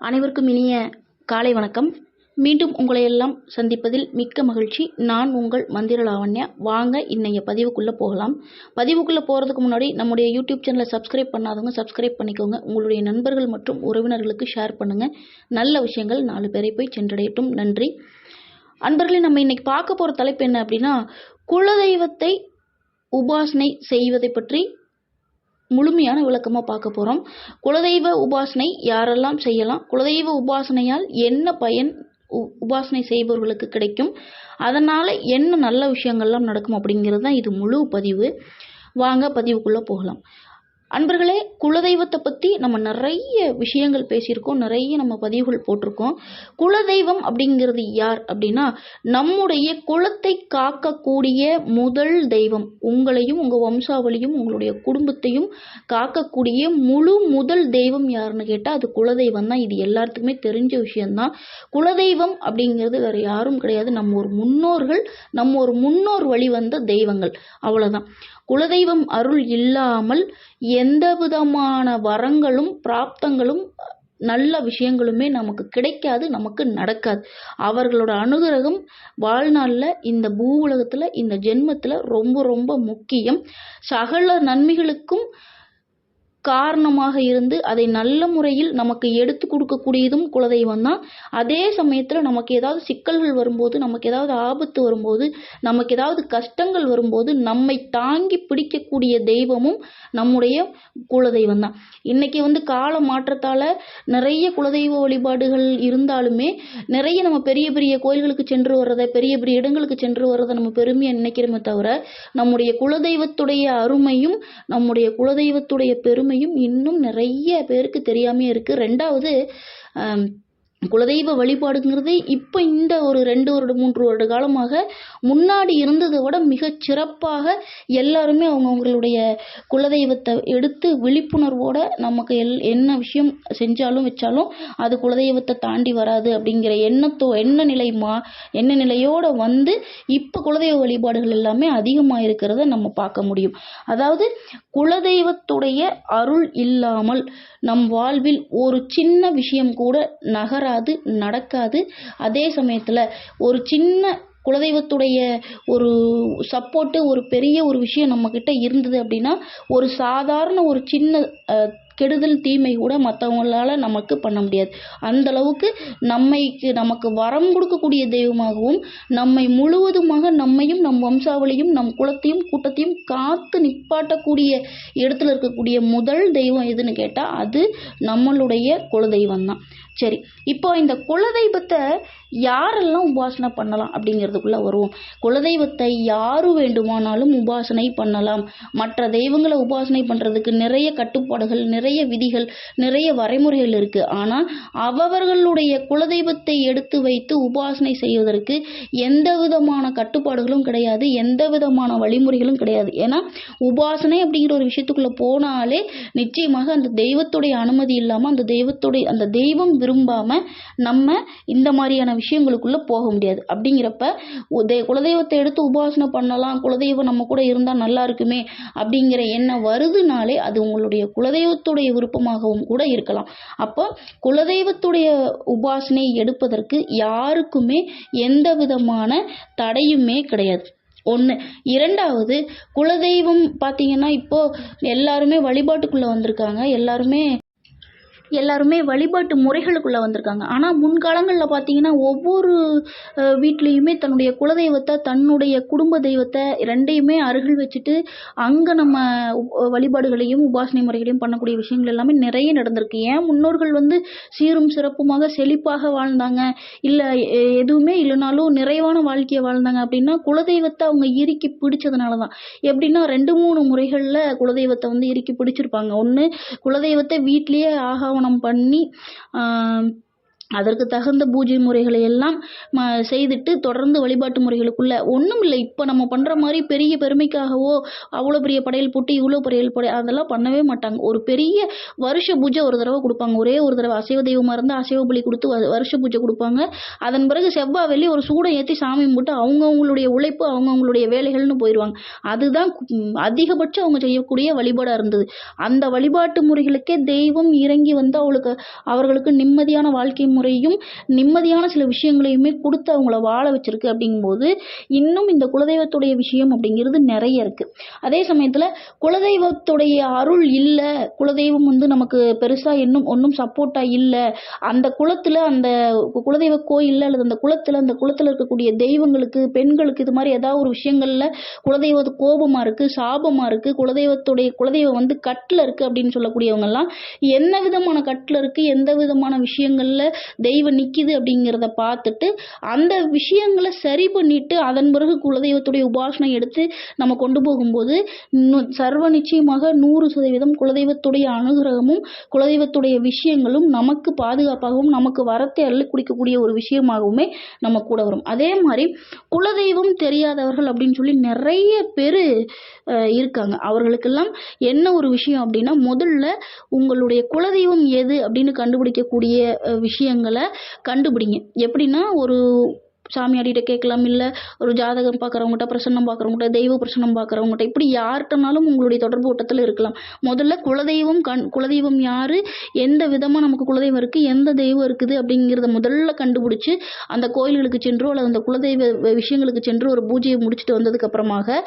அனைவருக்கும் இனிய காலை வணக்கம். மீண்டும் உங்களை எல்லாம் சந்திப்பதில் மிக்க மகிழ்ச்சி. நான் உங்கள் மந்திர லாவண்யா. வாங்க இன்னைய பதிவுக்குள்ளே போகலாம். பதிவுக்குள்ளே போகிறதுக்கு முன்னாடி நம்முடைய யூடியூப் சேனலை சப்ஸ்கிரைப் பண்ணாதவங்க சப்ஸ்கிரைப் பண்ணிக்கோங்க. உங்களுடைய நண்பர்கள் மற்றும் உறவினர்களுக்கு ஷேர் பண்ணுங்கள் நல்ல விஷயங்கள் நாலு பேரை போய் சென்றடையட்டும். நன்றி. அன்பர்களே நம்ம இன்னைக்கு பார்க்க போகிற தலைப்பு என்ன அப்படின்னா குலதெய்வத்தை உபாசனை செய்வதை பற்றி முழுமையான விளக்கமாக பார்க்க போகிறோம் குலதெய்வ உபாசனை யாரெல்லாம் செய்யலாம்? குலதெய்வ உபாசனையால் என்ன பயன் உ- உபாசனை செய்பவர்களுக்கு கிடைக்கும்? அதனால் என்ன நல்ல விஷயங்கள்லாம் நடக்கும் அப்படிங்கிறது தான் இது முழு பதிவு. வாங்க பதிவுக்குள்ளே போகலாம். அன்பர்களே குலதெய்வத்தை பற்றி நம்ம நிறைய விஷயங்கள் பேசியிருக்கோம் நிறைய நம்ம பதிவுகள் போட்டிருக்கோம். குலதெய்வம் அப்படிங்கிறது யார் அப்படின்னா நம்முடைய குலத்தை காக்கக்கூடிய முதல் தெய்வம் உங்களையும் உங்கள் வம்சாவளியும் உங்களுடைய குடும்பத்தையும் காக்கக்கூடிய முழு முதல் தெய்வம் யாருன்னு கேட்டால் அது குலதெய்வம் தான். இது எல்லாத்துக்குமே தெரிஞ்ச விஷயம்தான். குலதெய்வம் அப்படிங்கிறது வேறு யாரும் கிடையாது. நம்ம ஒரு முன்னோர்கள் நம்ம ஒரு முன்னோர் வழி வந்த தெய்வங்கள். அவ்வளோதான் குலதெய்வம் அருள் இல்லாமல் எந்த விதமான வரங்களும் பிராப்தங்களும் நல்ல விஷயங்களுமே நமக்கு கிடைக்காது நமக்கு நடக்காது. அவர்களோட அனுகிரகம் வாழ்நாளில் இந்த பூ உலகத்தில் இந்த ஜென்மத்தில் ரொம்ப ரொம்ப முக்கியம். சகல நன்மைகளுக்கும் காரணமாக இருந்து அதை நல்ல முறையில் நமக்கு எடுத்து கொடுக்கக்கூடியதும் குலதெய்வம் தான். அதே சமயத்தில் நமக்கு ஏதாவது சிக்கல்கள் வரும்போது நமக்கு ஏதாவது ஆபத்து வரும்போது நமக்கு ஏதாவது கஷ்டங்கள் வரும்போது நம்மை தாங்கி பிடிக்கக்கூடிய தெய்வமும் நம்முடைய குலதெய்வம் தான். இன்னைக்கு வந்து கால மாற்றத்தால் நிறைய குலதெய்வ வழிபாடுகள் இருந்தாலுமே நிறைய நம்ம பெரிய பெரிய கோயில்களுக்கு சென்று வர்றதை பெரிய பெரிய இடங்களுக்கு சென்று வர்றதை நம்ம பெருமையாக நினைக்கிறோமே தவிர நம்முடைய குலதெய்வத்துடைய அருமையும் நம்முடைய குலதெய்வத்துடைய பெருமையும் இன்னும் நிறைய பேருக்கு தெரியாமே இருக்குது ரெண்டாவது குலதெய்வ வழிபாடுங்கிறது இப்போ இந்த ஒரு ரெண்டு வருட மூன்று வருட காலமாக முன்னாடி இருந்ததை விட மிகச் சிறப்பாக எல்லாருமே அவங்கவுங்களுடைய குலதெய்வத்தை எடுத்து விழிப்புணர்வோட நமக்கு எல் என்ன விஷயம் செஞ்சாலும் வச்சாலும் அது குலதெய்வத்தை தாண்டி வராது அப்படிங்கிற எண்ணத்தோ எண்ண நிலை மா எண்ண நிலையோட வந்து இப்போ குலதெய்வ வழிபாடுகள் எல்லாமே அதிகமாக இருக்கிறத நம்ம பார்க்க முடியும். அதாவது குலதெய்வத்துடைய அருள் இல்லாமல் நம் வாழ்வில் ஒரு சின்ன விஷயம் கூட நகராது. நடக்காது அதே சமயத்தில் ஒரு சின்ன குலதெய்வத்துடைய ஒரு சப்போர்ட்டு ஒரு பெரிய ஒரு விஷயம் நம்மக்கிட்ட இருந்தது அப்படின்னா ஒரு சாதாரண ஒரு சின்ன கெடுதல் தீமை கூட மற்றவங்களால நமக்கு பண்ண முடியாது. அந்த அளவுக்கு நம்மைக்கு நமக்கு வரம் கொடுக்கக்கூடிய தெய்வமாகவும் நம்மை முழுவதுமாக நம்மையும் நம் வம்சாவளியும் நம் குலத்தையும் கூட்டத்தையும் காத்து நிப்பாட்டக்கூடிய இடத்துல இருக்கக்கூடிய முதல் தெய்வம் எதுன்னு கேட்டால் அது நம்மளுடைய குலதெய்வம் தான் சரி இப்போ இந்த குலதெய்வத்தை யாரெல்லாம் உபாசனை பண்ணலாம் அப்படிங்கிறதுக்குள்ள வருவோம். குலதெய்வத்தை யாரு வேண்டுமானாலும் உபாசனை பண்ணலாம். மற்ற தெய்வங்களை உபாசனை பண்ணுறதுக்கு நிறைய கட்டுப்பாடுகள் நிறைய விதிகள் நிறைய வரைமுறைகள் இருக்கு. ஆனால் அவர்களுடைய குலதெய்வத்தை எடுத்து வைத்து உபாசனை செய்வதற்கு எந்த விதமான கட்டுப்பாடுகளும் கிடையாது எந்த விதமான வழிமுறைகளும் கிடையாது. ஏன்னா உபாசனை அப்படிங்கிற ஒரு விஷயத்துக்குள்ள போனாலே நிச்சயமாக அந்த தெய்வத்துடைய அனுமதி இல்லாமல் அந்த தெய்வத்துடைய அந்த தெய்வம் விரும்பாமல் நம்ம இந்த மாதிரியான விஷயங்களுக்குள்ள போக முடியாது. அப்படிங்கிறப்ப உதய குலதெய்வத்தை எடுத்து உபாசனை பண்ணலாம் குலதெய்வம் நம்ம கூட இருந்தால் நல்லா இருக்குமே அப்படிங்கிற எண்ணம் வருதுனாலே அது உங்களுடைய குலதெய்வத்துடைய விருப்பமாகவும் கூட இருக்கலாம். அப்போ குலதெய்வத்துடைய உபாசனை எடுப்பதற்கு யாருக்குமே எந்த விதமான தடையுமே கிடையாது. ஒன்று இரண்டாவது குலதெய்வம் பார்த்தீங்கன்னா இப்போ எல்லாருமே வழிபாட்டுக்குள்ளே வந்திருக்காங்க. எல்லாருமே எல்லாருமே வழிபாட்டு முறைகளுக்குள்ளே வந்திருக்காங்க. ஆனால் முன்காலங்களில் பார்த்தீங்கன்னா ஒவ்வொரு வீட்லேயுமே தன்னுடைய குலதெய்வத்தை தன்னுடைய குடும்ப தெய்வத்தை ரெண்டையுமே அருகில் வச்சுட்டு அங்கே நம்ம வழிபாடுகளையும் உபாசனை முறைகளையும் பண்ணக்கூடிய விஷயங்கள் எல்லாமே நிறைய நடந்திருக்கு. ஏன் முன்னோர்கள் வந்து சீரும் சிறப்புமாக செழிப்பாக வாழ்ந்தாங்க? இல்லை எதுவுமே இல்லைனாலும் நிறைவான வாழ்க்கையை வாழ்ந்தாங்க அப்படின்னா குலதெய்வத்தை அவங்க இறுக்கி பிடிச்சதுனால தான் எப்படின்னா ரெண்டு மூணு முறைகளில் குலதெய்வத்தை வந்து இறுக்கி பிடிச்சிருப்பாங்க. ஒன்று குலதெய்வத்தை வீட்லேயே ஆகாம திருமணம் பண்ணி அதற்கு தகுந்த பூஜை முறைகளை எல்லாம் ம செய்துட்டு தொடர்ந்து வழிபாட்டு முறைகளுக்குள்ள ஒன்றும் இல்லை. இப்போ நம்ம பண்ணுற மாதிரி பெரிய பெருமைக்காகவோ அவ்வளோ பெரிய படையல் போட்டு இவ்வளோ படையல் படை அதெல்லாம் பண்ணவே மாட்டாங்க. ஒரு பெரிய வருஷ பூஜை ஒரு தடவை கொடுப்பாங்க. ஒரே ஒரு தடவை அசைவ தெய்வமாக இருந்தால் அசைவ பலி கொடுத்து வருஷ பூஜை கொடுப்பாங்க. அதன் பிறகு செவ்வாய் வெள்ளி ஒரு சூடம் ஏற்றி சாமி கும்பிட்டு அவங்கவுங்களுடைய உழைப்பு அவங்கவுங்களுடைய வேலைகள்னு போயிடுவாங்க அதுதான் அதிகபட்சம் அவங்க செய்யக்கூடிய வழிபாடாக இருந்தது. அந்த வழிபாட்டு முறைகளுக்கே தெய்வம் இறங்கி வந்து அவளுக்கு அவர்களுக்கு நிம்மதியான வாழ்க்கை முறையும் நிம்மதியான சில விஷயங்களையுமே கொடுத்து அவங்கள வாழ வச்சிருக்கு அப்படிங்கும்போது இன்னும் இந்த குலதெய்வத்துடைய விஷயம் அப்படிங்கிறது நிறைய இருக்கு. அதே சமயத்தில் குலதெய்வத்துடைய அருள் இல்லை குலதெய்வம் வந்து நமக்கு பெருசாக இன்னும் ஒன்றும் சப்போர்ட்டாக இல்லை அந்த குலத்தில் அந்த குலதெய்வ கோயிலில் அல்லது அந்த குலத்தில் அந்த குலத்தில் இருக்கக்கூடிய தெய்வங்களுக்கு பெண்களுக்கு இது மாதிரி ஏதாவது ஒரு விஷயங்களில் குலதெய்வத்து கோபமாக இருக்குது சாபமாக இருக்குது குலதெய்வத்துடைய குலதெய்வம் வந்து கட்டில் இருக்குது அப்படின்னு சொல்லக்கூடியவங்கெல்லாம் என்ன விதமான கட்டில் இருக்குது எந்த விதமான விஷயங்களில் தெய்வம் நிற்கிது அப்படிங்கிறத பார்த்துட்டு அந்த விஷயங்களை சரி பண்ணிட்டு அதன் பிறகு குலதெய்வத்துடைய உபாசனை எடுத்து நம்ம கொண்டு போகும்போது சர்வ நிச்சயமாக நூறு சதவீதம் குலதெய்வத்துடைய அனுகிரகமும் குலதெய்வத்துடைய விஷயங்களும் நமக்கு பாதுகாப்பாகவும் நமக்கு வரத்தை அள்ளி குடிக்கக்கூடிய ஒரு விஷயமாகவுமே நம்ம கூட வரும். அதே மாதிரி குலதெய்வம் தெரியாதவர்கள் அப்படின்னு சொல்லி நிறைய பேர் இருக்காங்க. அவர்களுக்கெல்லாம் என்ன ஒரு விஷயம் அப்படின்னா முதல்ல உங்களுடைய குலதெய்வம் எது அப்படின்னு கண்டுபிடிக்கக்கூடிய விஷயங்கள் விஷயங்களை கண்டுபிடிங்க. எப்படின்னா ஒரு சாமியாடிகிட்ட கேட்கலாம் இல்லை ஒரு ஜாதகம் பார்க்குறவங்ககிட்ட பிரசன்னம் பார்க்குறவங்ககிட்ட தெய்வ பிரசன்னம் பார்க்குறவங்ககிட்ட இப்படி யார்கிட்டனாலும் உங்களுடைய தொடர்பு ஓட்டத்தில் இருக்கலாம். முதல்ல குலதெய்வம் கண் குலதெய்வம் யார்? எந்த விதமாக நமக்கு குலதெய்வம் இருக்குது எந்த தெய்வம் இருக்குது? அப்படிங்கிறத முதல்ல கண்டுபிடிச்சி அந்த கோயில்களுக்கு சென்றோ அல்லது அந்த குலதெய்வ விஷயங்களுக்கு சென்று ஒரு பூஜையை முடிச்சுட்டு வந்ததுக்கு அப்புறமாக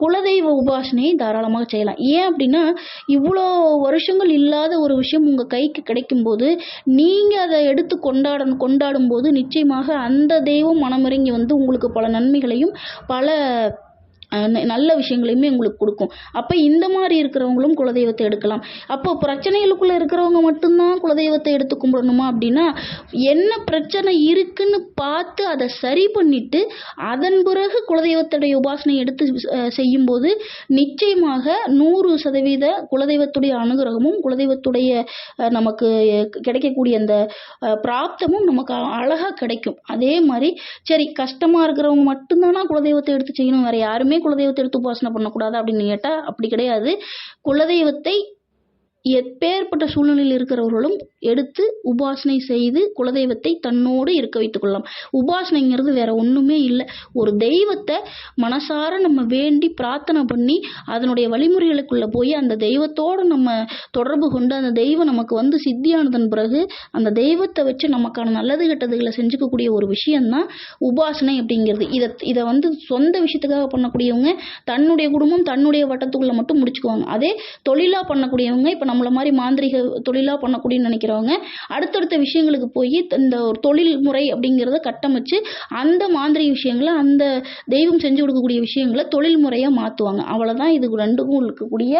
குலதெய்வ உபாசனையை தாராளமாக செய்யலாம். ஏன் அப்படின்னா இவ்வளோ வருஷங்கள் இல்லாத ஒரு விஷயம் உங்கள் கைக்கு கிடைக்கும்போது நீங்கள் அதை எடுத்து கொண்டாட கொண்டாடும் போது நிச்சயமாக அந்த தெய்வம் மனமிறங்கி வந்து உங்களுக்கு பல நன்மைகளையும் பல நல்ல விஷயங்களையுமே உங்களுக்கு கொடுக்கும். அப்போ இந்த மாதிரி இருக்கிறவங்களும் குலதெய்வத்தை எடுக்கலாம். அப்போ பிரச்சனைகளுக்குள்ளே இருக்கிறவங்க மட்டும்தான் குலதெய்வத்தை எடுத்து கும்பிடணுமா அப்படின்னா என்ன பிரச்சனை இருக்குன்னு பார்த்து அதை சரி பண்ணிட்டு அதன் பிறகு குலதெய்வத்துடைய உபாசனை எடுத்து செய்யும்போது நிச்சயமாக நூறு சதவீத குலதெய்வத்துடைய அனுகிரகமும் குலதெய்வத்துடைய நமக்கு கிடைக்கக்கூடிய அந்த பிராப்தமும் நமக்கு அழகாக கிடைக்கும். அதே மாதிரி சரி கஷ்டமாக இருக்கிறவங்க மட்டும்தானா குலதெய்வத்தை எடுத்து செய்யணும்? வேறு யாருமே குலதெய்வத்தை எடுத்து உபாசனை பண்ணக்கூடாது அப்படின்னு கேட்டால் அப்படி கிடையாது. குலதெய்வத்தை எப்பேற்பட்ட சூழ்நிலையில் இருக்கிறவர்களும் எடுத்து உபாசனை செய்து குலதெய்வத்தை தன்னோடு இருக்க வைத்துக் கொள்ளலாம். உபாசனைங்கிறது வேற ஒண்ணுமே இல்லை. ஒரு தெய்வத்தை மனசார நம்ம வேண்டி பிரார்த்தனை பண்ணி அதனுடைய வழிமுறைகளுக்குள்ள போய் அந்த தெய்வத்தோடு நம்ம தொடர்பு கொண்டு அந்த தெய்வம் நமக்கு வந்து சித்தியானதன் பிறகு அந்த தெய்வத்தை வச்சு நமக்கான நல்லது கெட்டதுகளை செஞ்சுக்கக்கூடிய ஒரு விஷயம்தான் உபாசனை அப்படிங்கிறது. இதை இதை வந்து சொந்த விஷயத்துக்காக பண்ணக்கூடியவங்க தன்னுடைய குடும்பம் தன்னுடைய வட்டத்துக்குள்ள மட்டும் முடிச்சுக்குவாங்க. அதே தொழிலா பண்ணக்கூடியவங்க இப்போ நம்மள மாதிரி மாந்திரிக தொழிலா பண்ணக்கூடியன்னு நினைக்கிறவங்க அடுத்தடுத்த விஷயங்களுக்கு போய் இந்த ஒரு தொழில் முறை அப்படிங்கிறத கட்டமைச்சு அந்த மாந்திரிக விஷயங்களை அந்த தெய்வம் செஞ்சு கொடுக்கக்கூடிய விஷயங்களை தொழில் முறையாக மாற்றுவாங்க அவ்வளோதான் இது ரெண்டுக்கும் இருக்கக்கூடிய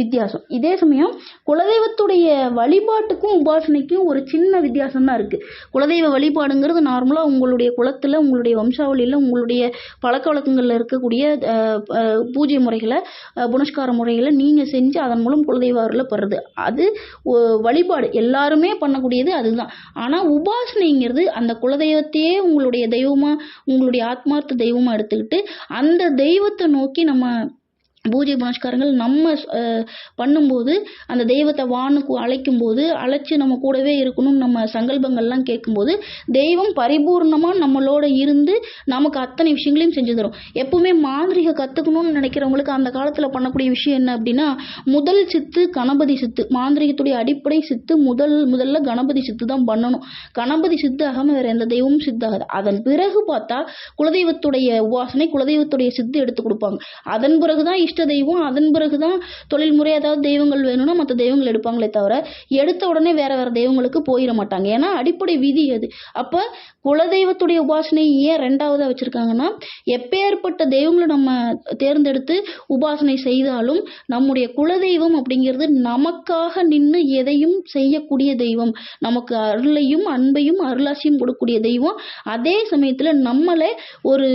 வித்தியாசம். இதே சமயம் குலதெய்வத்துடைய வழிபாட்டுக்கும் உபாசனைக்கும் ஒரு சின்ன வித்தியாசம் தான் இருக்குது குலதெய்வ வழிபாடுங்கிறது நார்மலாக உங்களுடைய குலத்தில் உங்களுடைய வம்சாவளியில் உங்களுடைய பழக்க வழக்கங்களில் இருக்கக்கூடிய பூஜை முறைகளை புனஸ்கார முறைகளை நீங்கள் செஞ்சு அதன் மூலம் குலதெய்வ அருளை அது வழிபாடு. எல்லா எல்லாருமே பண்ணக்கூடியது அதுதான். ஆனால் உபாசனைங்கிறது அந்த குலதெய்வத்தையே உங்களுடைய தெய்வமாக உங்களுடைய ஆத்மார்த்த தெய்வமாக எடுத்துக்கிட்டு அந்த தெய்வத்தை நோக்கி நம்ம பூஜை புனஸ்காரங்கள் நம்ம பண்ணும்போது அந்த தெய்வத்தை வானுக்கு அழைக்கும் போது அழைச்சி நம்ம கூடவே இருக்கணும் நம்ம சங்கல்பங்கள்லாம் கேட்கும்போது தெய்வம் பரிபூர்ணமாக நம்மளோட இருந்து நமக்கு அத்தனை விஷயங்களையும் செஞ்சு தரும். எப்பவுமே மாந்திரிக கற்றுக்கணும்னு நினைக்கிறவங்களுக்கு அந்த காலத்தில் பண்ணக்கூடிய விஷயம் என்ன அப்படின்னா முதல் சித்து கணபதி சித்து. மாந்திரிகத்துடைய அடிப்படை சித்து முதல் முதல்ல கணபதி சித்து தான் பண்ணணும். கணபதி சித்து ஆகாமல் வேற எந்த தெய்வமும் சித்தாகாது. அதன் பிறகு பார்த்தா குலதெய்வத்துடைய உபாசனை குலதெய்வத்துடைய சித்து எடுத்து கொடுப்பாங்க. அதன் பிறகு தான் இஷ்ட தெய்வம் அதன் பிறகு தான் தொழில்முறை ஏதாவது தெய்வங்கள் வேணும்னா மற்ற தெய்வங்கள் எடுப்பாங்களே தவிர எடுத்த உடனே வேற வேற தெய்வங்களுக்கு போயிட மாட்டாங்க. ஏன்னா அடிப்படை விதி அது. அப்போ குலதெய்வத்துடைய உபாசனை ஏன் ரெண்டாவதாக வச்சுருக்காங்கன்னா எப்பேற்பட்ட தெய்வங்களை நம்ம தேர்ந்தெடுத்து உபாசனை செய்தாலும் நம்முடைய குலதெய்வம் அப்படிங்கிறது நமக்காக நின்று எதையும் செய்யக்கூடிய தெய்வம். நமக்கு அருளையும் அன்பையும் அருளாசியும் கொடுக்கக்கூடிய தெய்வம். அதே சமயத்தில் நம்மளை ஒரு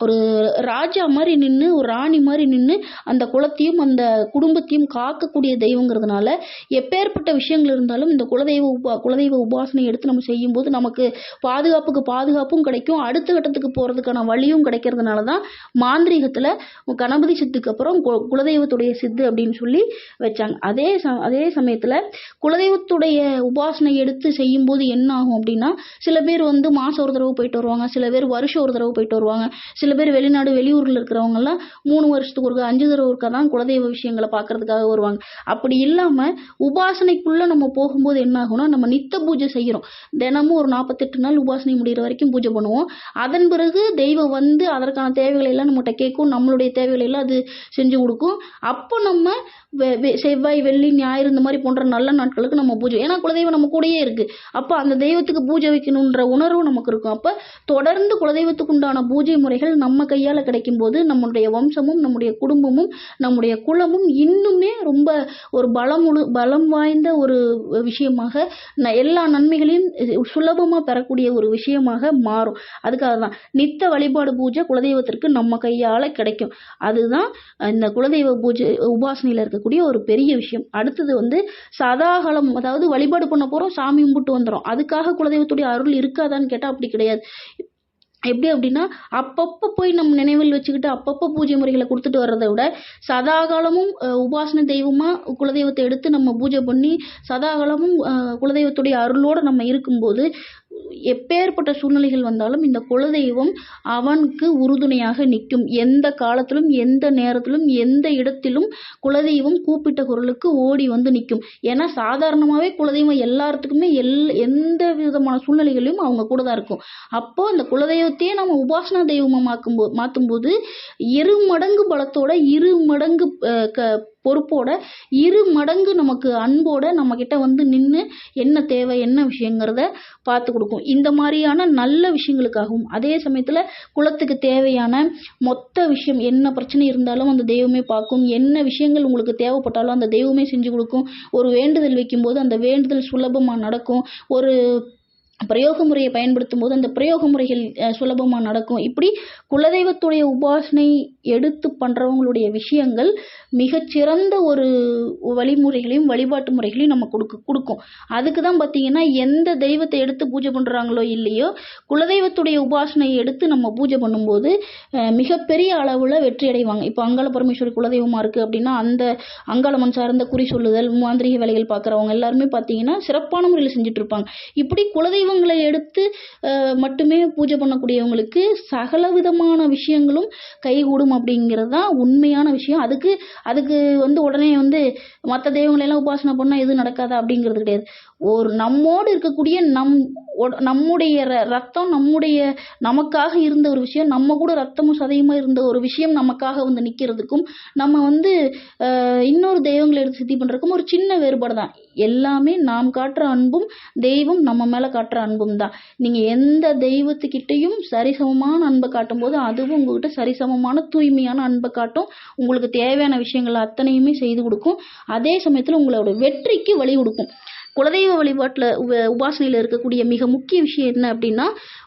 ஒரு ராஜா மாதிரி நின்று ஒரு ராணி மாதிரி நின்று அந்த குலத்தையும் அந்த குடும்பத்தையும் காக்கக்கூடிய தெய்வங்கிறதுனால எப்பேற்பட்ட விஷயங்கள் இருந்தாலும் இந்த குலதெய்வ உபா குலதெய்வ உபாசனை எடுத்து நம்ம செய்யும்போது நமக்கு பாதுகாப்புக்கு பாதுகாப்பும் கிடைக்கும். அடுத்த கட்டத்துக்கு போகிறதுக்கான வழியும் கிடைக்கிறதுனால தான் மாந்திரீகத்தில் கணபதி சித்துக்கு அப்புறம் கு- குலதெய்வத்துடைய சித்து அப்படின்னு சொல்லி வச்சாங்க. அதே ச அதே சமயத்தில் குலதெய்வத்துடைய உபாசனை எடுத்து செய்யும்போது என்ன ஆகும் அப்படின்னா சில பேர் வந்து மாதம் ஒரு தடவை போயிட்டு வருவாங்க சில பேர் வருஷம் ஒரு தடவை போயிட்டு வருவாங்க சில பேர் வெளிநாடு வெளியூரில் இருக்கிறவங்கலாம் மூணு வருஷத்துக்கு ஒருக்கா அஞ்சு தடவை ஒருக்கா தான் குலதெய்வ விஷயங்களை பார்க்கறதுக்காக வருவாங்க. அப்படி இல்லாமல் உபாசனைக்குள்ளே நம்ம போகும்போது என்ன ஆகும்னா நம்ம நித்த பூஜை செய்கிறோம் தினமும் ஒரு நாற்பத்தெட்டு நாள் உபாசனை முடிகிற வரைக்கும் பூஜை பண்ணுவோம். அதன் பிறகு தெய்வம் வந்து அதற்கான தேவைகளை எல்லாம் நம்மகிட்ட கேட்கும். நம்மளுடைய தேவைகளை எல்லாம் அது செஞ்சு கொடுக்கும். அப்போ நம்ம வெ- வெ- செவ்வாய் வெள்ளி ஞாயிறு இந்த மாதிரி போன்ற நல்ல நாட்களுக்கு நம்ம பூஜை. ஏன்னா குலதெய்வம் நம்ம கூடயே இருக்குது அப்போ அந்த தெய்வத்துக்கு பூஜை வைக்கணுன்ற உணர்வு நமக்கு இருக்கும். அப்போ தொடர்ந்து குலதெய்வத்துக்கு உண்டான பூஜை முறைகள் நம்ம கையால் கிடைக்கும் போது நம்மளுடைய வம்சமும் நம்முடைய குடும்பமும் நம்முடைய குலமும் இன்னுமே ரொம்ப ஒரு பலமுழு பலம் வாய்ந்த ஒரு விஷயமாக ந- எல்லா நன்மைகளையும் சுலபமாக பெறக்கூடிய ஒரு விஷயமாக மாறும். அதுக்காக தான் நித்த வழிபாடு பூஜை குலதெய்வத்திற்கு நம்ம கையால் கிடைக்கும். அதுதான் இந்த குலதெய்வ பூஜை உபாசனையில் இருக்கக்கூடிய ஒரு பெரிய விஷயம். அடுத்தது வந்து சதாகாலம் அதாவது வழிபாடு பண்ண போகிறோம் சாமி கும்பிட்டு வந்துடும் அதுக்காக குலதெய்வத்துடைய அருள் இருக்காதான்னு கேட்டால் அப்படி கிடையாது. எப்படி அப்படின்னா அப்பப்போ போய் நம்ம நினைவில் வச்சுக்கிட்டு அப்பப்போ பூஜை முறைகளை கொடுத்துட்டு வர்றதை விட சதாகாலமும் உபாசன தெய்வமாக குலதெய்வத்தை எடுத்து நம்ம பூஜை பண்ணி சதாகாலமும் குலதெய்வத்துடைய அருளோடு நம்ம இருக்கும்போது எப்பேற்பட்ட சூழ்நிலைகள் வந்தாலும் இந்த குலதெய்வம் அவனுக்கு உறுதுணையாக நிற்கும். எந்த காலத்திலும் எந்த நேரத்திலும் எந்த இடத்திலும் குலதெய்வம் கூப்பிட்ட குரலுக்கு ஓடி வந்து நிற்கும். ஏன்னா சாதாரணமாகவே குலதெய்வம் எல்லாத்துக்குமே எல் எந்த விதமான சூழ்நிலைகளையும் அவங்க கூட தான் இருக்கும். அப்போது அந்த குலதெய்வத்தையே நம்ம உபாசனா தெய்வமாக மாக்கும்போது மாற்றும்போது இரு மடங்கு பலத்தோட இரு மடங்கு க பொறுப்போட இரு மடங்கு நமக்கு அன்போட நம்ம கிட்ட வந்து நின்று என்ன தேவை என்ன விஷயங்கிறத பார்த்து கொடுக்கும். இந்த மாதிரியான நல்ல விஷயங்களுக்காகவும் அதே சமயத்தில் குலத்துக்கு தேவையான மொத்த விஷயம் என்ன பிரச்சனை இருந்தாலும் அந்த தெய்வமே பார்க்கும். என்ன விஷயங்கள் உங்களுக்கு தேவைப்பட்டாலும் அந்த தெய்வமே செஞ்சு கொடுக்கும். ஒரு வேண்டுதல் வைக்கும்போது அந்த வேண்டுதல் சுலபமாக நடக்கும். ஒரு பிரயோக முறையை பயன்படுத்தும் போது அந்த பிரயோக முறைகள் சுலபமாக நடக்கும். இப்படி குலதெய்வத்துடைய உபாசனை எடுத்து பண்ணுறவங்களுடைய விஷயங்கள் மிகச்சிறந்த ஒரு வழிமுறைகளையும் வழிபாட்டு முறைகளையும் நம்ம கொடுக்க கொடுக்கும். அதுக்கு தான் பார்த்தீங்கன்னா எந்த தெய்வத்தை எடுத்து பூஜை பண்ணுறாங்களோ இல்லையோ குலதெய்வத்துடைய உபாசனையை எடுத்து நம்ம பூஜை பண்ணும்போது மிகப்பெரிய அளவில் வெற்றி அடைவாங்க. இப்போ அங்காள பரமேஸ்வரி குலதெய்வமாக இருக்குது அப்படின்னா அந்த அங்காளம்மன் சார்ந்த குறி சொல்லுதல் மாந்திரிக வேலைகள் பார்க்குறவங்க எல்லாருமே பார்த்தீங்கன்னா சிறப்பான முறையில் செஞ்சுட்டு இருப்பாங்க. இப்படி குலதெய்வங்களை எடுத்து மட்டுமே பூஜை பண்ணக்கூடியவங்களுக்கு சகல விதமான விஷயங்களும் கைகூடும் அப்படிங்கிறது தான் உண்மையான விஷயம். அதுக்கு அதுக்கு வந்து உடனே வந்து மற்ற தெய்வங்களெல்லாம் உபாசனை பண்ணால் எதுவும் நடக்காதா அப்படிங்கிறது கிடையாது. ஒரு நம்மோடு இருக்கக்கூடிய நம் நம்முடைய ர- ரத்தம் நம்முடைய நமக்காக இருந்த ஒரு விஷயம் நம்ம கூட ரத்தமும் சதையுமா இருந்த ஒரு விஷயம் நமக்காக வந்து நிற்கிறதுக்கும் நம்ம வந்து இன்னொரு தெய்வங்களை எடுத்து சித்தி பண்ணுறதுக்கும் ஒரு சின்ன வேறுபாடு தான் எல்லாமே நாம் காட்டுற அன்பும் தெய்வம் நம்ம மேலே காட்டுற அன்பும் தான் நீங்கள் எந்த தெய்வத்துக்கிட்டையும் சரிசமமான அன்பை காட்டும்போது அதுவும் உங்ககிட்ட சரிசமமான தூய்மையான அன்பை காட்டும். உங்களுக்கு தேவையான விஷயங்கள் அத்தனையுமே செய்து கொடுக்கும். அதே சமயத்தில் உங்களோட வெற்றிக்கு வழி கொடுக்கும். குலதெய்வ வழிபாட்டில் உபாசனையில் இருக்கக்கூடிய மிக முக்கிய விஷயம் என்ன அப்படின்னா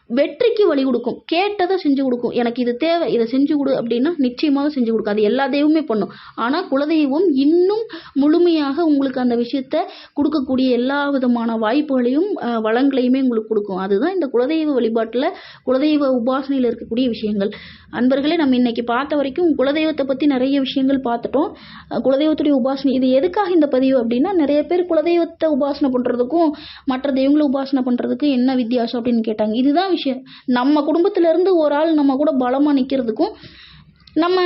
வெற்றிக்கு வழி கொடுக்கும். கேட்டதை செஞ்சு கொடுக்கும். எனக்கு இது தேவை இதை செஞ்சு கொடு அப்படின்னா நிச்சயமாக செஞ்சு கொடுக்கும் அது எல்லா தெய்வமே பண்ணும். ஆனால் குலதெய்வம் இன்னும் முழுமையாக உங்களுக்கு அந்த விஷயத்த கொடுக்கக்கூடிய எல்லா விதமான வாய்ப்புகளையும் வளங்களையுமே உங்களுக்கு கொடுக்கும். அதுதான் இந்த குலதெய்வ வழிபாட்டில் குலதெய்வ உபாசனையில் இருக்கக்கூடிய விஷயங்கள். அன்பர்களே நம்ம இன்னைக்கு பார்த்த வரைக்கும் குலதெய்வத்தை பற்றி நிறைய விஷயங்கள் பார்த்துட்டோம். குலதெய்வத்துடைய உபாசனை இது எதுக்காக இந்த பதிவு அப்படின்னா நிறைய பேர் குலதெய்வத்தை உபாசனை பண்ணுறதுக்கும் மற்ற தெய்வங்களை உபாசனை பண்ணுறதுக்கும் என்ன வித்தியாசம் அப்படின்னு கேட்டாங்க. இதுதான் விஷயம். நம்ம குடும்பத்திலேருந்து ஒரு ஆள் நம்ம கூட பலமாக நிற்கிறதுக்கும் நம்ம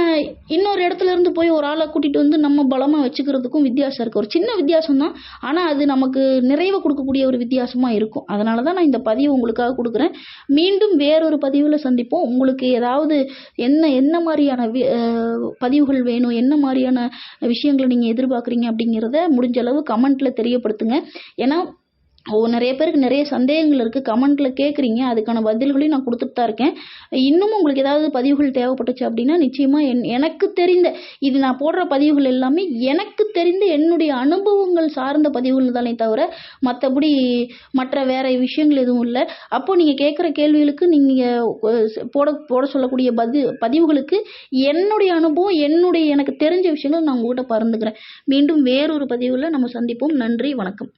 இன்னொரு இடத்துல இருந்து போய் ஒரு ஆளை கூட்டிகிட்டு வந்து நம்ம பலமாக வச்சுக்கிறதுக்கும் வித்தியாசம் இருக்குது ஒரு சின்ன வித்தியாசம் தான் ஆனால் அது நமக்கு நிறைவை கொடுக்கக்கூடிய ஒரு வித்தியாசமாக இருக்கும். அதனால தான் நான் இந்த பதிவு உங்களுக்காக கொடுக்குறேன். மீண்டும் வேறொரு பதிவில் சந்திப்போம். உங்களுக்கு ஏதாவது என்ன என்ன மாதிரியான வி- பதிவுகள் வேணும் என்ன மாதிரியான விஷயங்களை நீங்கள் எதிர்பார்க்குறீங்க அப்படிங்கிறத முடிஞ்ச அளவு கமெண்ட்டில் தெரியப்படுத்துங்க. ஏன்னா ஓ நிறைய பேருக்கு நிறைய சந்தேகங்கள் இருக்குது கமெண்ட்டில் கேட்குறீங்க அதுக்கான பதில்களையும் நான் கொடுத்துட்டு தான் இருக்கேன். இன்னமும் உங்களுக்கு ஏதாவது பதிவுகள் தேவைப்பட்டுச்சு அப்படின்னா நிச்சயமாக என் எனக்கு தெரிந்த இது நான் போடுற பதிவுகள் எல்லாமே எனக்கு தெரிந்த என்னுடைய அனுபவங்கள் சார்ந்த பதிவுகள் தானே தவிர மற்றபடி மற்ற வேற விஷயங்கள் எதுவும் இல்லை. அப்போது நீங்கள் கேட்குற கேள்விகளுக்கு நீங்கள் போட போட சொல்லக்கூடிய பதி பதிவுகளுக்கு என்னுடைய அனுபவம் என்னுடைய எனக்கு தெரிஞ்ச விஷயங்கள் நான் உங்கள்கிட்ட பறந்துக்கிறேன் மீண்டும் வேறொரு பதிவில் நம்ம சந்திப்போம். நன்றி வணக்கம்.